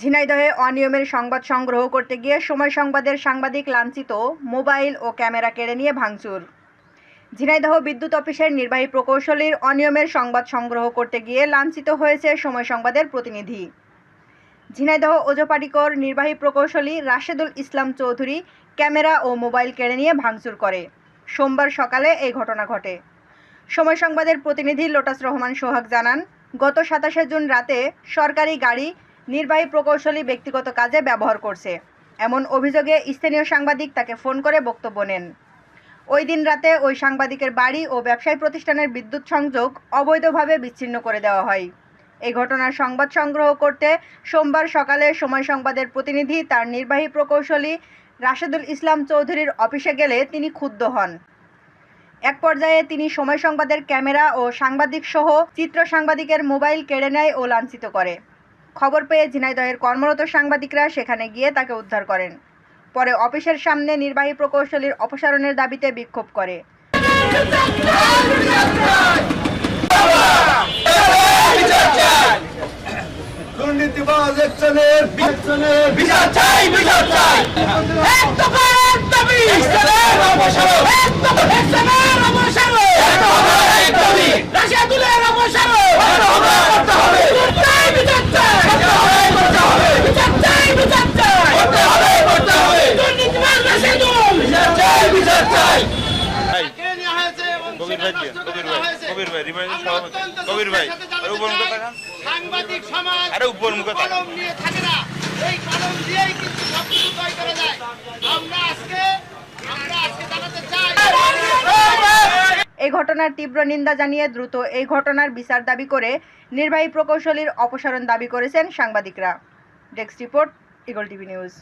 ঝিনাইদহে অনিয়মের সংবাদ সংগ্রহ করতে গিয়ে সময় সংবাদের সাংবাদিক লাঞ্ছিত মোবাইল ও ক্যামেরা কেড়ে নিয়ে ভাঙচুর। ঝিনাইদহ বিদ্যুৎ অফিসের নির্বাহী প্রকৌশলীর অনিয়মের সংবাদ সংগ্রহ করতে গিয়ে লাঞ্ছিত হয়েছে সময় সংবাদের প্রতিনিধি। ঝিনাইদহ ওজপাটিকর নির্বাহী প্রকৌশলী রাশেদুল ইসলাম চৌধুরী ক্যামেরা ও মোবাইল কেড়ে নিয়ে ভাঙচুর করে। সোমবার সকালে এই ঘটনা ঘটে। সময় সংবাদের প্রতিনিধি লোটাস রহমান সোহাগ জানান, গত সাতাশে জুন রাতে সরকারি গাড়ি নির্বাহী প্রকৌশলী ব্যক্তিগত কাজে ব্যবহার করছে। এমন অভিযোগে স্থানীয় সাংবাদিক তাকে ফোন করে বক্তব্য নেন। ওই দিন রাতে ওই সাংবাদিকের বাড়ি ও ব্যবসায়ী প্রতিষ্ঠানের বিদ্যুৎ সংযোগ অবৈধভাবে বিচ্ছিন্ন করে দেওয়া হয়। এই ঘটনার সংবাদ সংগ্রহ করতে সোমবার সকালে সময় সংবাদের প্রতিনিধি তার নির্বাহী প্রকৌশলী রাশেদুল ইসলাম চৌধুরীর অফিসে গেলে তিনি ক্ষুব্ধ হন। এক পর্যায়ে তিনি সময় সংবাদের ক্যামেরা ও সাংবাদিক সহ চিত্র সাংবাদিকের মোবাইল কেড়ে নেয় ও লাঞ্ছিত করে। খবর পেয়ে ঝিনাইদহের কর্মরত সাংবাদিকরা সেখানে গিয়ে তাকে উদ্ধার করেন। পরে অফিসের সামনে নির্বাহী প্রকৌশলীর অপসারণের দাবিতে বিক্ষোভ করে। দুর্নীতিবাজ একজনের একজনের বিচার চাই বিচার চাই এক দফা এক দাবি ইসলামের অবসান এক দফা ইসলামের অবসান এক দফা এক দাবি রাশিয়াতুলের অবসান করতে হবে চাই বিচার চাই করতে হবে করতে হবে বিচার চাই বিচার চাই করতে হবে করতে হবে দুর্নীতিবাজ রাশিয়াতুল বিচার চাই বিচার চাই কবির ভাই কবির ভাই কবির ভাই রিমাইন্ডার সভাপতি কবির ভাই আরে উপর মুখে তাকান সাংবাদিক সমাজ আরে উপর মুখে তাকান নিয়ে থাকে না এই কলম দিয়েই কিন্তু সবকিছু তৈরি করা যায় আমরা আজকে আমরা আজকে জানাতে চাই এই ঘটনার তীব্র নিন্দা জানিয়ে দ্রুত এই ঘটনার বিচার দাবি করে নির্বাহী প্রকৌশলীর অপসারণ দাবি করেছেন সাংবাদিকরা। Desk report Eagle TV news.